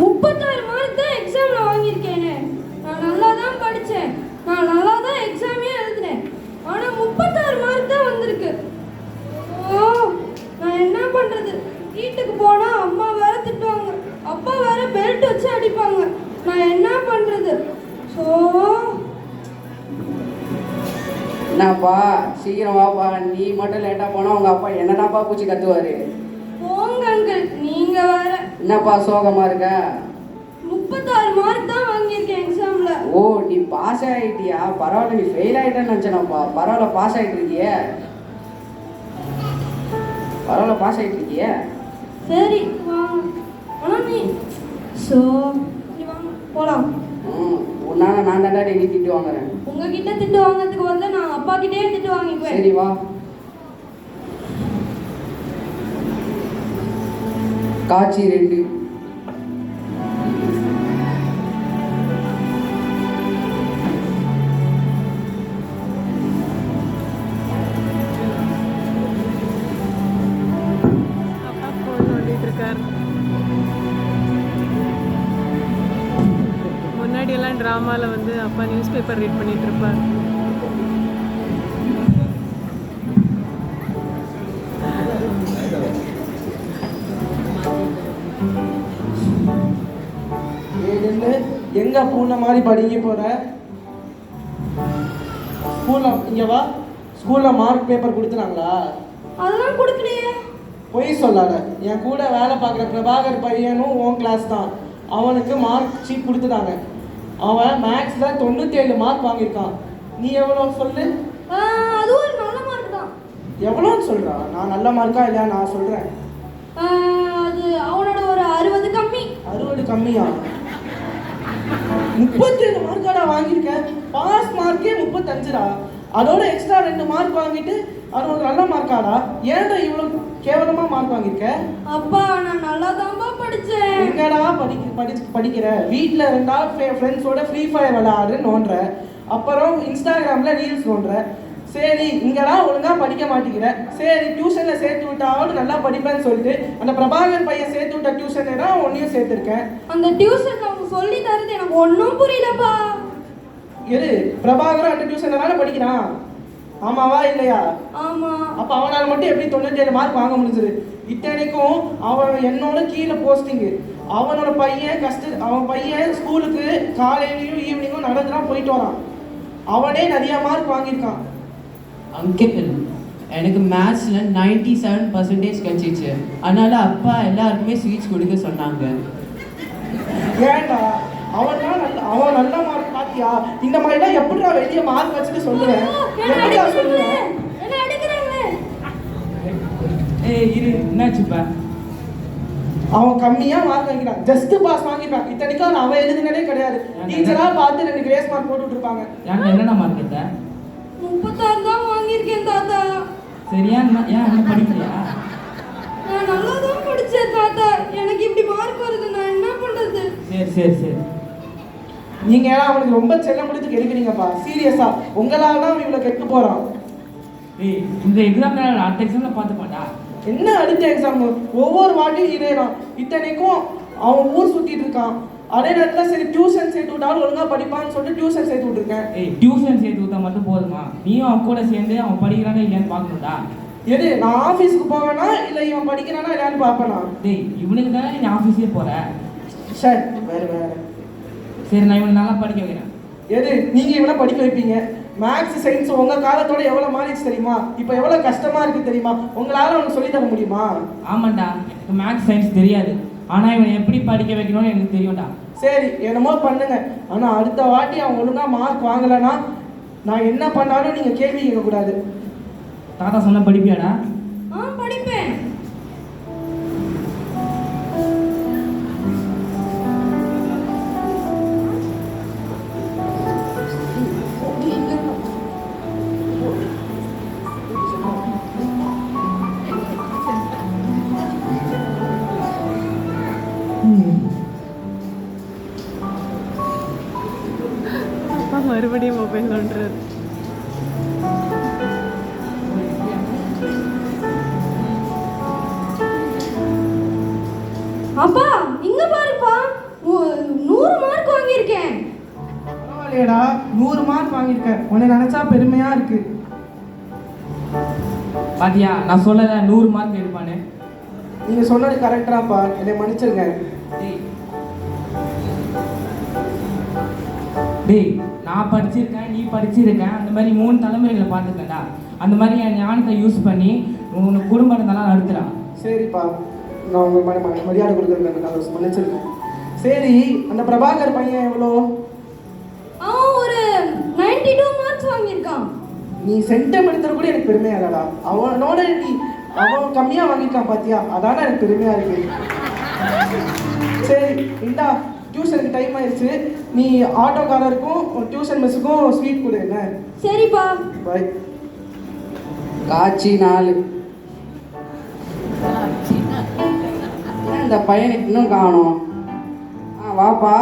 முப்பத்தாறு மார்க் தான் எக்ஸாம்ல வாங்கியிருக்கேனே. நான் நல்லா தான் படித்தேன் நான் நல்லா தான் எக்ஸாமே எழுதினேன். ஆனால் முப்பத்தாறு மார்க் தான் வந்திருக்கு. ஓ நான் என்ன பண்ணுறது வீட்டுக்கு போனால் அம்மா வேற திட்டுவாங்க. அப்பா வேற பெல்ட் வச்சு அடிப்பாங்க. நான் என்ன பண்ணுறது ஸோ என்னப்பா? சீக்கிரம் வாப்பா. நீ மட்டும் லேட்டாக போனால் உங்கள் அப்பா என்னடாப்பா பூச்சி கத்துவார்? போங்க அங்கிள் நீங்கள் வேற. என்னப்பா சோகமாக இருக்க? முப்பத்தாறு மார்க் தான் வாங்கியிருக்கேன் எக்ஸாமில் ஓ நீ பாஸ் ஆகிட்டியா பரவாயில்ல நீ ஃபெயில் ஆகிட்டேன்னு நினச்சேனப்பா. பரவாயில்ல பாஸ் ஆகிட்டு இருக்கியே பரவாயில்ல பாஸ் ஆகிட்டு இருக்கியே சரி ஆனால் நீ ஸோ நீ வாங்க போகலாம் ம் உன்னால நான் தாண்டா டெய்லி திட்டு வாங்குறேன். உங்ககிட்ட திட்டு வாங்குறதுக்கு பதிலா நான் அப்பா கிட்டே திட்டு வாங்கிக்குவேன். சரி வா. காட்சி ரெண்டு. அப்பா ஃபோன் நோண்டிட்டு இருக்கார் முன்னாடி எல்லாம் வந்து அப்பா நியூஸ் பேப்பர் ரீட் பண்ணிகிட்டு இருப்பார் ஏன்னு எங்க பூனை மாதிரி படிக்க போற ஸ்கூல்ல இங்க வா. ஸ்கூல்ல மார்க் பேப்பர் கொடுத்துனாங்களா? அதெல்லாம் கொடுக்கலையே. பொய் சொல்லாத. என் கூட வேலை பார்க்குற பிரபாகர் பையனும் உன் கிளாஸ் தான். அவனுக்கு மார்க் ஷீட் கொடுத்துட்டாங்க. அவன் மேக்ஸில் தொண்ணூற்றி ஏழு மார்க் வாங்கியிருக்கான். நீ எவ்வளோ சொல்லு? அது ஒரு நல்ல மார்க் தான். எவ்வளோன்னு சொல்கிறான் நான் நல்ல மார்க்கா இல்லையா? நான் சொல்கிறேன் அறுபது கம்மியா? முப்பத்தேழு மார்க்காடா வாங்கியிருக்க. பாஸ் மார்க்கே முப்பத்தஞ்சுடா. அதோட எக்ஸ்ட்ரா ரெண்டு மார்க் வாங்கிட்டு அது ஒரு நல்ல மார்க்காடா ஏன்டா இவ்வளோ கேவலமா மார்க் வாங்கியிருக்க? அப்பா நான் நல்லா தான்ப்பா படித்தேன் எங்கடா படிக்க படி படிக்கிற? வீட்டில் ரெண்டா ஃப்ரெண்ட்ஸோட ஃப்ரீ ஃபயர் விளையாடு நோண்டுற. அப்புறம் இன்ஸ்டாகிராமில் ரீல்ஸ் நோண்டுற. சரி இங்கடா ஒழுங்கா படிக்க மாட்டேங்கிற. சரி டியூஷனில் சேர்த்து விட்டாவது நல்லா படிப்பேன்னு சொல்லிட்டு அந்த பிரபாகர் பையன் சேர்த்து விட்ட டியூஷனை தான் உன்னையும் சேர்த்துருக்கேன். அந்த டியூஷன் அவங்க சொல்லி தரது எனக்கு ஒன்றும் புரியலப்பா. இரு பிரபாகரும் அந்த டியூஷன்ல தானே படிக்கிறான். ஆமாவா இல்லையா? ஆமா. அப்ப அவனால மட்டும் எப்படி தொண்ணூத்தி ஏழு மார்க் வாங்க முடிஞ்சது? இத்தனைக்கும் அவன் என்னோட கீழே போஸ்டிங்கு அவனோட பையன் கஷ்ட அவன் பையன் ஸ்கூலுக்கு காலையிலயும் ஈவினிங்கும் நடந்து தான் போயிட்டு வரான். அவனே நிறைய மார்க் வாங்கியிருக்கான். அங்கிள் எனக்கு மேத்ஸில் நைன்டி செவன் பர்சன்டேஜ் கிடச்சிச்சு. அதனால அப்பா எல்லாருக்குமே ஸ்வீட்ஸ் கொடுக்க சொன்னாங்க. ஏன்டா அவன் தான் நல்ல அவன் நல்ல மார்க் பாத்தியா? இந்த மாதிரிலாம் எப்படிடா வெளியே மார்க் வச்சுட்டு சொல்லுவேன் என்ன எப்படிடா சொல்லுவேன் ஏய் இரு என்னாச்சுப்பா அவன் கம்மியா மார்க் வாங்கிக்கிறான். ஜஸ்ட் பாஸ் வாங்கிருக்கான் இத்தனைக்கும் அவன் அவன் எழுதுனதே கிடையாது. டீச்சரா பார்த்து ரெண்டு கிரேஸ் மார்க் போட்டு இருப்பாங்க. என்னென்ன மார்க் எடுத்த? முப்பத்தாறு தான் வாங்கியிருக்கேன் தாத்தா. சரியா ஏன் என்ன படிக்கலையா? நான் நல்லா தான் படித்தேன் தாத்தா. எனக்கு இப்படி மார்க் வருது நான் என்ன பண்ணுறது சரி சரி சரி. நீங்க அவனுக்கு ரொம்ப செல்லம் கொடுத்து கெடுக்கிறீங்கப்பா? சீரியஸா உங்களால தான் அவன் இவ்வளவு கெட்டு போறான். இந்த எக்ஸாம்ல அடுத்த எக்ஸாம்ல பார்த்துப்பாடா என்ன அடுத்த எக்ஸாம் ஒவ்வொரு வாட்டியும் இதே தான். இத்தனைக்கும் அவன் ஊர் சுத்திட்டு இருக்கான். அதே நேரத்துல சரி டியூஷன் சேர்த்து விட்டாலும் ஒழுங்கா படிப்பான்னு சொல்லிட்டு டியூஷன் சேர்த்து விட்டுருக்கேன். ஏய் டியூஷன் சேர்த்து விட்டா மட்டும் போதுமா? நீயும் அவன் கூட சேர்ந்து அவன் படிக்கிறானா இல்லையான்னு பார்க்கணும்டா. எது நான் ஆபீஸ்க்கு போவேனா? இல்ல இவன் படிக்கிறானா இல்லையான்னு பார்ப்பேனா? டேய் இவனுக்கு தானே நீ ஆஃபீஸே போற? சரி வேற வேற. சரி நான் இவனை நல்லா படிக்க வைக்கிறேன். எது நீங்க இவனை படிக்க வைப்பீங்க? மேக்ஸ் சயின்ஸ் உங்க காலத்தோட எவ்வளவு மாறிச்சு தெரியுமா? இப்போ எவ்வளவு கஷ்டமா இருக்கு தெரியுமா? உங்களால அவனுக்கு சொல்லி தர முடியுமா? ஆமாண்டா எனக்கு மேக்ஸ் சயின்ஸ் தெரியாது. ஆனா இவனை எப்படி படிக்க வைக்கணும்னு எனக்கு தெரியும்டா. சரி என்னமோ பண்ணுங்க. ஆனா அடுத்த வாட்டி அவன் ஒழுங்கா மார்க் வாங்கலைன்னா நான் என்ன பண்ணாலும் நீங்க கேள்வி கேட்கக்கூடாது. தாத்தா சொன்ன படிப்பியாடா? ஆ படிப்பேன் மறுபடியும் மொபைல் நோண்டுறது. அப்பா இங்க பாருப்பா. நூறு மார்க் வாங்கியிருக்கேன். பரவாயில்லையடா நூறு மார்க் வாங்கியிருக்கேன். உன்னை நினைச்சா பெருமையா இருக்கு. பாத்தியா நான் சொல்லல நூறு மார்க் எடுப்பானே நீங்க சொன்னது கரெக்டாப்பா என்னை மன்னிச்சிருங்க. டேய் நான் படிச்சிருக்கேன் நீ படிச்சிருக்கேன் அந்த மாதிரி மூணு தலைமுறைகளை பார்த்துக்கேன்டா அந்த மாதிரி என் ஞானத்தை யூஸ் பண்ணி உன் குடும்பம் நல்லா நடத்துறா. சரிப்பா. நான் உங்கள் ம ம- மரியாதை கொடுக்குறேன் நான் மன்னிச்சிருக்கேன். சரி அந்த பிரபாகர் பையன் எவ்வளோ? அவன் ஒரு 92 டூ மார்க்ஸ் வாங்கியிருக்கான். நீ சென்டமெடுத்தர் கூட எனக்கு பெருமையா இல்லடா. அவனோட நீ அவன் கம்மியாக வாங்கியிருக்கான் பாத்தியா? அதானே எனக்கு பெருமையா இருக்கு. சரி இந்தா டியூஷனுக்கு டைம் ஆயிடுச்சு. நீ ஆட்டோக்காரருக்கும் டியூஷன் மிஸ்ஸுக்கும் ஸ்வீட் கொடு என்ன? சரிப்பா. பாய் காட்சி நாலு. என்ன இந்த பையனுக்கு இன்னும் காணும்? ஆ வாப்பா.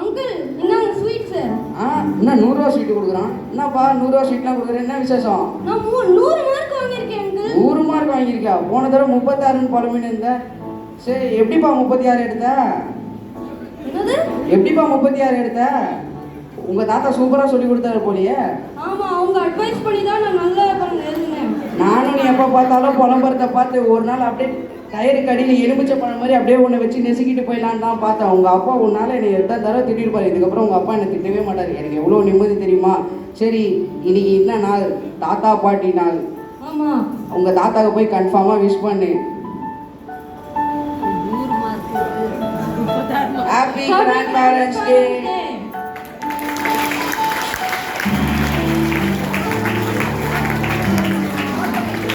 அங்கிள் இந்தாங்க ஸ்வீட்ஸு ஆ என்ன நூறுரூவா ஸ்வீட்டு கொடுக்குறான். என்னப்பா நூறுரூவா ஸ்வீட்லாம் கொடுக்குறேன் என்ன விசேஷம்? நான் நூறு மார்க் வாங்கியிருக்கேன் அங்கிள். நூறு மார்க் வாங்கியிருக்கியா? போன தடவை முப்பத்தாறுன்னு புலம்பின்னு இருந்த சரி எப்படிப்பா முப்பத்தி ஆறு எடுத்த? எப்படிப்பா முப்பத்தி ஆறு எடுத்த? உங்கள் தாத்தா சூப்பராக சொல்லி கொடுத்தாரு போலியே. ஆமா அவங்க அட்வைஸ் பண்ணி தான் நான் நல்ல எழுதினேன். நானும் நீ எப்போ பார்த்தாலும் புலம்புறத பார்த்து ஒரு நாள் அப்படியே டயருக்கு அடியில் எலுமிச்சை பழம் மாதிரி அப்படியே உன்னை வச்சு நெசுக்கிட்டு போயிடலான்னு தான் பார்த்தேன். உங்கள் அப்பா உன்னால என்னை எத்தனை தடவை திட்டிருப்பாரு. இதுக்கப்புறம் உங்கள் அப்பா என்னை திட்டவே மாட்டார். எனக்கு எவ்வளோ நிம்மதி தெரியுமா? சரி இன்னைக்கு என்ன நாள்? தாத்தா பாட்டி நாள். ஆமா. உங்கள் தாத்தாவை போய் கன்ஃபார்மாக விஷ் பண்ணு. challenge game.